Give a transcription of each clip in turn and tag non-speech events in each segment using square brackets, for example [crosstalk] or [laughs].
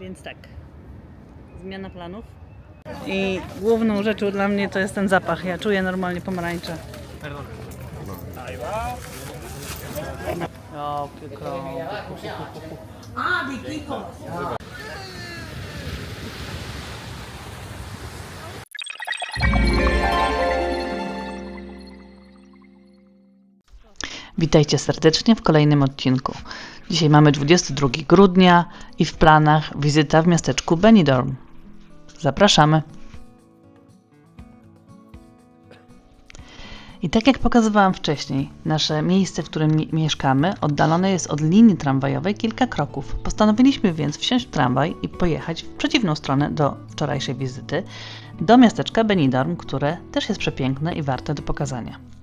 Więc tak. Zmiana planów. I główną rzeczą dla mnie to jest ten zapach. Ja czuję normalnie pomarańcze. Jakie krowy. Witajcie serdecznie w kolejnym odcinku. Dzisiaj mamy 22 grudnia i w planach wizyta w miasteczku Benidorm. Zapraszamy. I tak jak pokazywałam wcześniej, nasze miejsce, w którym mi- mieszkamy, oddalone jest od linii tramwajowej kilka kroków. Postanowiliśmy więc wsiąść w tramwaj i pojechać w przeciwną stronę do wczorajszej wizyty, do miasteczka Benidorm, które też jest przepiękne i warte do pokazania.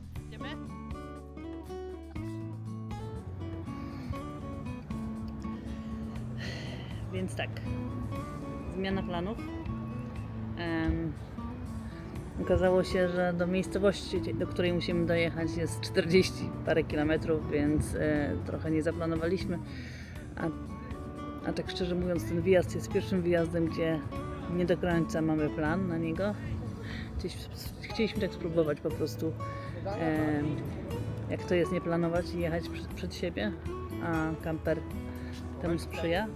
Więc tak, zmiana planów. Em, okazało się, że do miejscowości, do której musimy dojechać jest 40 parę kilometrów, więc e, trochę nie zaplanowaliśmy. A, a tak szczerze mówiąc, ten wyjazd jest pierwszym wyjazdem, gdzie nie do końca mamy plan na niego. Chcieliśmy, tak spróbować po prostu, em, jak to jest nie planować i jechać przed, przed siebie, a kamper temu sprzyja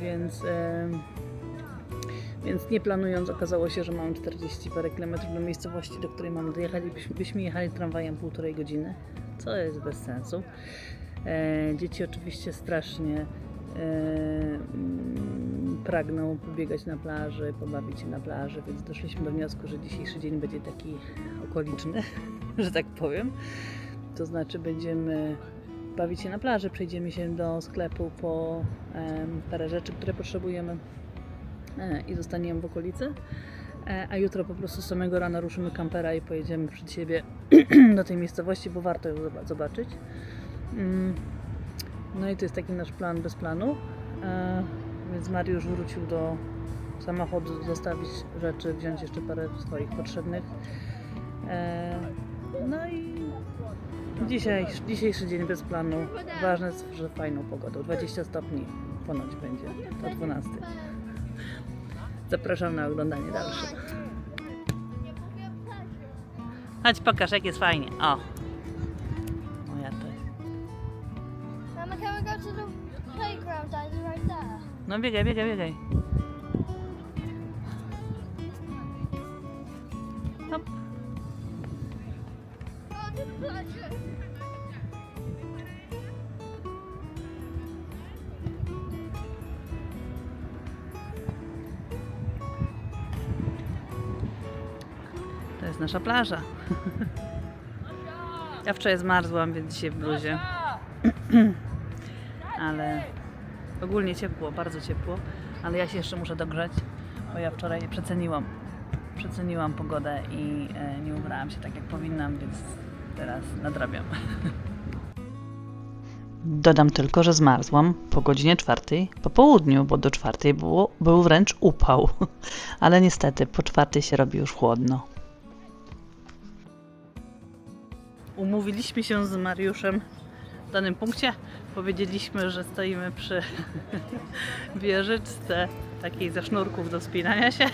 więc, em, więc nie planując okazało się, że mamy 40 parę kilometrów do miejscowości, do której mamy dojechać byśmy, byśmy jechali tramwajem półtorej godziny, co jest bez sensu. E, dzieci oczywiście strasznie e, mm, pragną pobiegać na plaży, pobawić się na plaży, więc doszliśmy do wniosku, że dzisiejszy dzień będzie taki okoliczny, [laughs] że tak powiem. To znaczy będziemy bawić się na plaży, przejdziemy się do sklepu po parę rzeczy, które potrzebujemy e, i zostaniemy w okolicy. E, a jutro po prostu samego rana ruszymy kampera i pojedziemy przed siebie [clears throat] do tej miejscowości, bo warto ją zoba- zobaczyć. Mm, No i to jest taki nasz plan bez planu. E, Więc Mariusz wrócił do samochodu, zostawić rzeczy, wziąć jeszcze parę swoich potrzebnych. No i Dzisiaj, dzisiejszy dzień bez planu. Ważne jest, że fajną pogodą. 20 stopni ponoć będzie o 12. Zapraszam na oglądanie dalsze. Chodź pokaż jak jest fajnie. O. No ja to. Mama, can we go to the playground right there? No biegaj, biegaj, biegaj. Nasza plaża. Ja wczoraj zmarzłam, więc dzisiaj w bluzie. Ale ogólnie ciepło, bardzo ciepło. Ale ja się jeszcze muszę dogrzać, bo ja wczoraj przeceniłam. Przeceniłam pogodę i e, nie ubrałam się tak jak powinnam, więc teraz nadrabiam. Dodam tylko, że zmarzłam po godzinie czwartej po południu, bo do czwartej było, był wręcz upał. [laughs] Ale niestety po czwartej się robi już chłodno. Umówiliśmy się z Mariuszem w danym punkcie. Powiedzieliśmy, że stoimy przy [laughs] wieżyczce takiej ze sznurków do spinania się.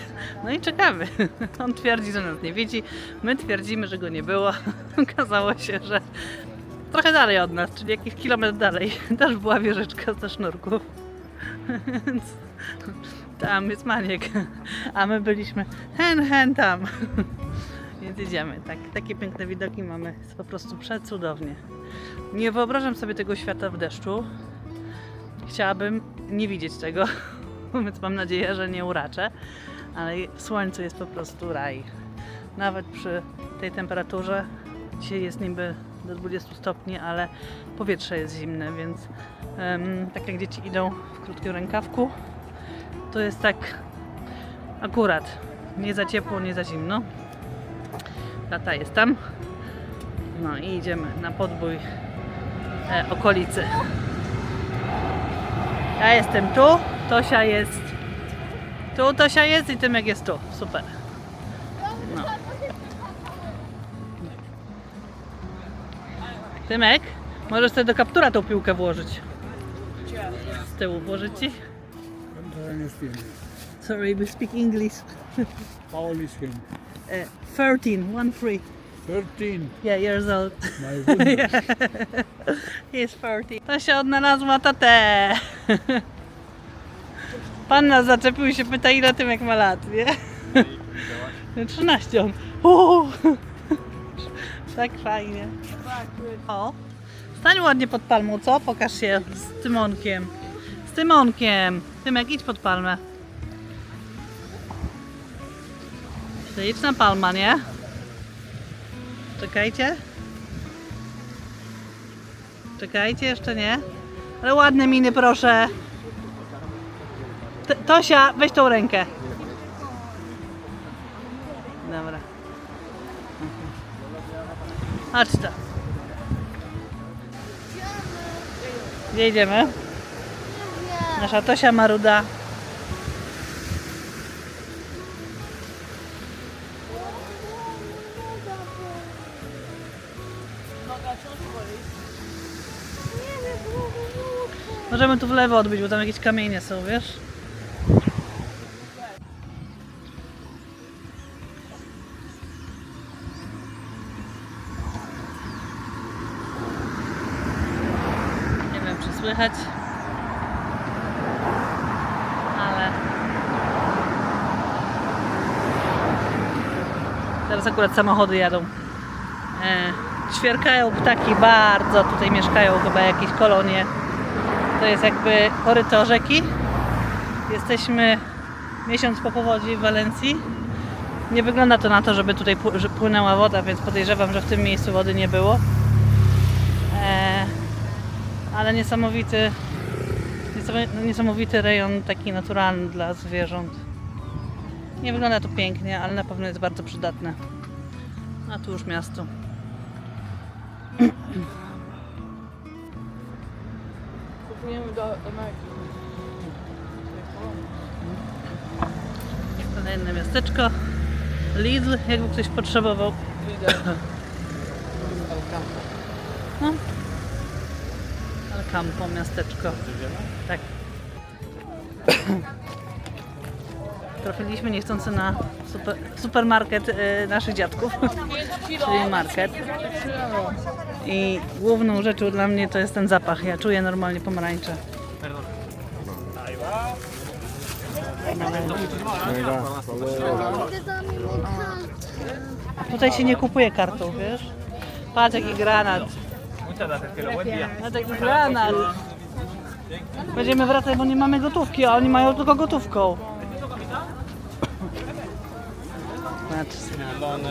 No i czekamy. [laughs] On twierdzi, że nas nie widzi. My twierdzimy, że go nie było. [laughs] Okazało się, że trochę dalej od nas, czyli jakiś kilometr dalej, też była wieżyczka ze sznurków. Więc tam jest maniek. A my byliśmy hen, hen tam. Więc jedziemy. Tak, takie piękne widoki mamy. Jest po prostu przecudownie. Nie wyobrażam sobie tego świata w deszczu. Chciałabym nie widzieć tego, [laughs] więc mam nadzieję, że nie uraczę. Ale w słońcu jest po prostu raj. Nawet przy tej temperaturze. Dzisiaj jest niby do 20 stopni, ale powietrze jest zimne, więc em, tak jak dzieci idą w krótkim rękawku, to jest tak akurat. Nie za ciepło, nie za zimno. Tata jest tam. No i idziemy na podbój e, okolicy. Ja jestem tu, Tosia jest tu, Tosia jest i Tymek jest tu. Super. No. Tymek, możesz sobie do kaptura tą piłkę włożyć. Z tyłu włożyć ci? Sorry, we speak English. Old is him? Uh, 13, one three. 13. Yeah, years old. My goodness. [laughs] He's 40. To się odnalazła tatę. Pan nas zaczepił i się pyta, ile Tymek ma lat, nie? 13. [laughs] on. Uuu. Tak fajnie. O, stań ładnie pod palmą, co? Pokaż się z Tymonkiem. Z Tymonkiem. Tymek, idź pod palmę. Śliczna palma, nie? Czekajcie. Czekajcie, jeszcze nie. Ale ładne miny, proszę. T- Tosia, weź tą rękę. Dobra. Chodź to. Gdzie idziemy? Nasza Tosia Maruda. Możemy tu w lewo odbić, bo tam jakieś kamienie są, wiesz? Nie wiem, czy słychać. Ale... Teraz akurat samochody jadą. E, ćwierkają ptaki bardzo, tutaj mieszkają chyba jakieś kolonie. To jest jakby koryto rzeki. Jesteśmy miesiąc po powodzi w Walencji. Nie wygląda to na to, żeby tutaj płynęła woda, więc podejrzewam, że w tym miejscu wody nie było. E, ale niesamowity, niesamowi- niesamowity rejon taki naturalny dla zwierząt. Nie wygląda to pięknie, ale na pewno jest bardzo przydatne. A tu już miasto. [clears throat] Kupujemy do Ameryki. Kolejne miasteczko. Lidl, jakby ktoś potrzebował. No. Ale campo, miasteczko. Tak. Trafiliśmy niechcący na super, supermarket e, naszych dziadków, czyli market. I główną rzeczą dla mnie to jest ten zapach. Ja czuję normalnie pomarańcze. Tutaj się nie kupuje kartą, wiesz? Patrz jaki granat. No taki granat. Będziemy wracać, bo nie mamy gotówki, a oni mają tylko gotówką. Patrz. Zielone.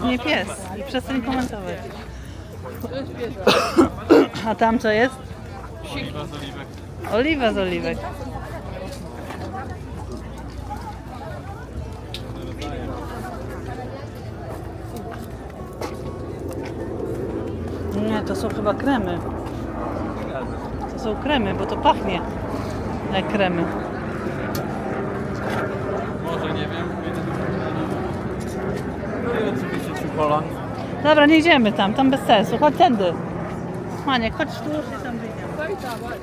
To nie pies. I przestań komentować. To jest pies. A tam co jest? Oliwa z oliwek. Oliwa z oliwek. Nie, to są chyba kremy. To są kremy, bo to pachnie jak kremy. Może nie wiem. I ciucholan. Dobra, nie idziemy tam, tam bez sensu. Chodź tędy. Maniek, chodź tu i tam wyjdziemy. Daj tam, chodź.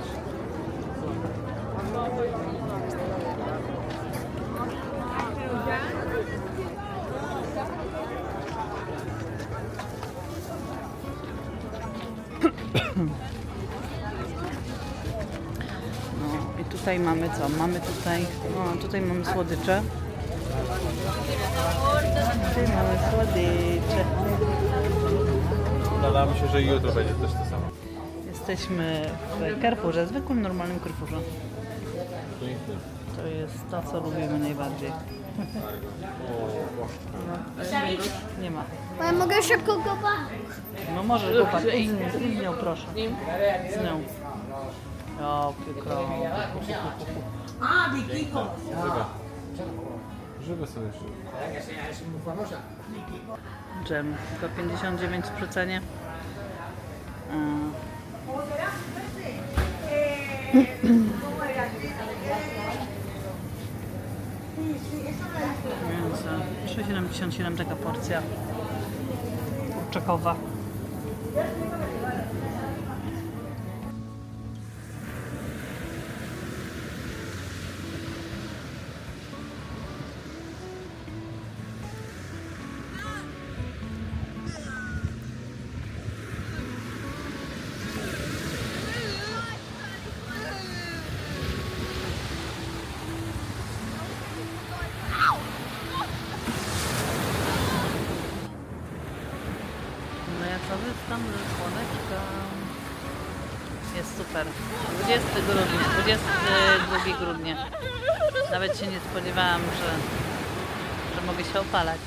No i tutaj mamy co? Mamy tutaj, no tutaj mamy słodycze. Mamy słodycze. Mi się, że jutro będzie też to samo. Jesteśmy w Carrefourze, zwykłym, normalnym Carrefourze. To jest to, co lubimy najbardziej. Nie ma. Ja mogę szybko go. No możesz go patrzeć. Idź z nią, idź z nią, proszę. Z nią. O, piekro. Żywe. Żywe są jeszcze. Dżem, tylko 59 w przecenie. Mięso. 3,77 taka porcja. Kurczakowa. Super. 20 grudnia, 22 grudnia. Nawet się nie spodziewałam, że, że mogę się opalać.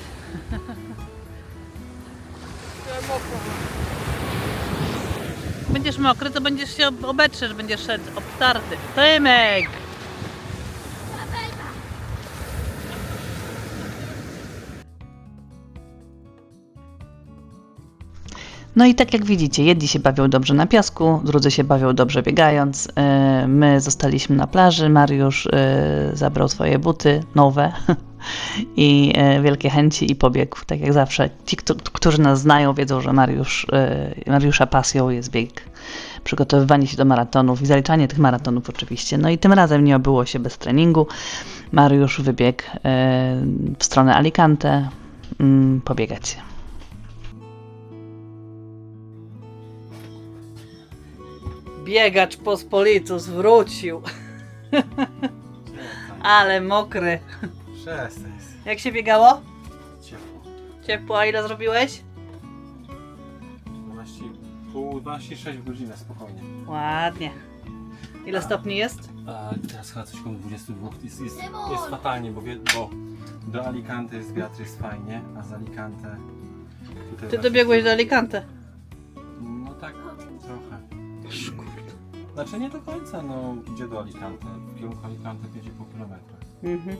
Będziesz mokry, to będziesz się ob- obetrzesz, będziesz szedł obtarty. Tymek! No i tak jak widzicie, jedni się bawią dobrze na piasku, drudzy się bawią dobrze biegając. Yy, My zostaliśmy na plaży, Mariusz yy, zabrał swoje buty nowe [laughs] i yy, wielkie chęci i pobiegł, tak jak zawsze. Ci, którzy nas znają, wiedzą, że Mariusz, Mariusza pasją jest bieg, przygotowywanie się do maratonów i zaliczanie tych maratonów oczywiście. No i tym razem nie obyło się bez treningu. Mariusz wybiegł w stronę Alicante mm, pobiegać. Biegacz pospolitus wrócił. [laughs] Ale mokry. Przestań. Jak się biegało? Ciepło. Ciepło, a ile zrobiłeś? 12, pół, 12, 6 godzin spokojnie. Ładnie. Ile stopni jest? A teraz chyba coś koło 22. Jest, jest, jest fatalnie, bo, wie, bo do Alicante jest wiatr, jest fajnie, a z Alicante... tutaj Ty właśnie- dobiegłeś do Alicante. No tak, trochę. Znaczy nie do końca, no idzie do Alicante. W kierunku Alicante 5,5 km. Mhm.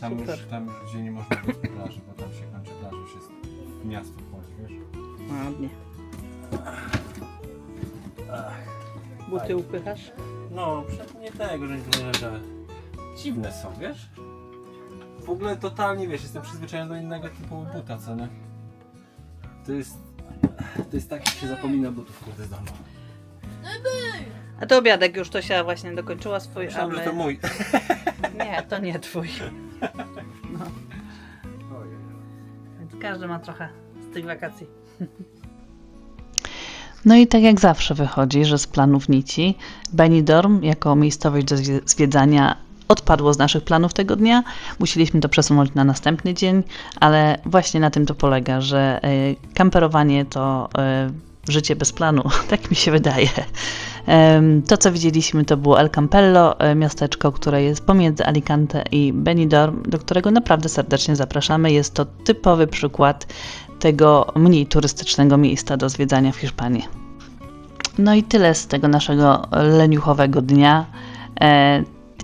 Tam Super. już, tam już gdzie nie można być na plaży, bo tam się kończy plaża, już jest miasto wchodzi, wiesz? Ładnie. Buty upychasz? No, przed- nie tego, że nie że dziwne są, wiesz? W ogóle totalnie, wiesz, jestem przyzwyczajony do innego typu buta, co nie? To jest, to jest tak, jak się zapomina butów, kurde, z domu. A to obiadek już to się właśnie dokończyła swój, a Myślałem, że my... to mój. [laughs] Nie, to nie twój. [laughs] No. Więc każdy ma trochę z tych wakacji. [laughs] No i tak jak zawsze wychodzi, że z planów nici Benidorm jako miejscowość do zwie- zwiedzania odpadło z naszych planów tego dnia. Musieliśmy to przesunąć na następny dzień, ale właśnie na tym to polega, że y, kamperowanie to y, życie bez planu, [laughs] tak mi się wydaje. To, co widzieliśmy, to było El Campello, e, miasteczko, które jest pomiędzy Alicante i Benidorm, do którego naprawdę serdecznie zapraszamy. Jest to typowy przykład tego mniej turystycznego miejsca do zwiedzania w Hiszpanii. No i tyle z tego naszego leniuchowego dnia.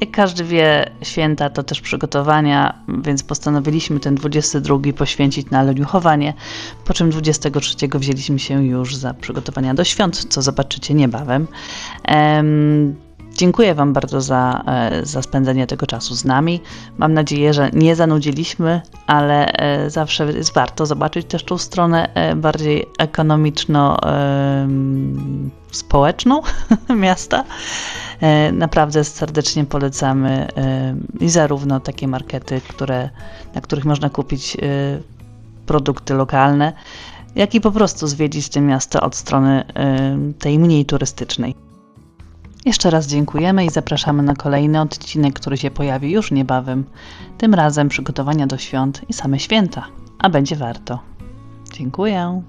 Jak każdy wie, święta to też przygotowania, więc postanowiliśmy ten 22 poświęcić na leniuchowanie, po czym 23 wzięliśmy się już za przygotowania do świąt, co zobaczycie niebawem. Em, Dziękuję Wam bardzo za, e, za spędzenie tego czasu z nami. Mam nadzieję, że nie zanudziliśmy, ale e, zawsze jest warto zobaczyć też tą stronę e, bardziej ekonomiczno-społeczną [laughs] miasta. Naprawdę serdecznie polecamy i zarówno takie markety, które, na których można kupić produkty lokalne, jak i po prostu zwiedzić to miasto od strony tej mniej turystycznej. Jeszcze raz dziękujemy i zapraszamy na kolejny odcinek, który się pojawi już niebawem. Tym razem przygotowania do świąt i same święta, a będzie warto. Dziękuję.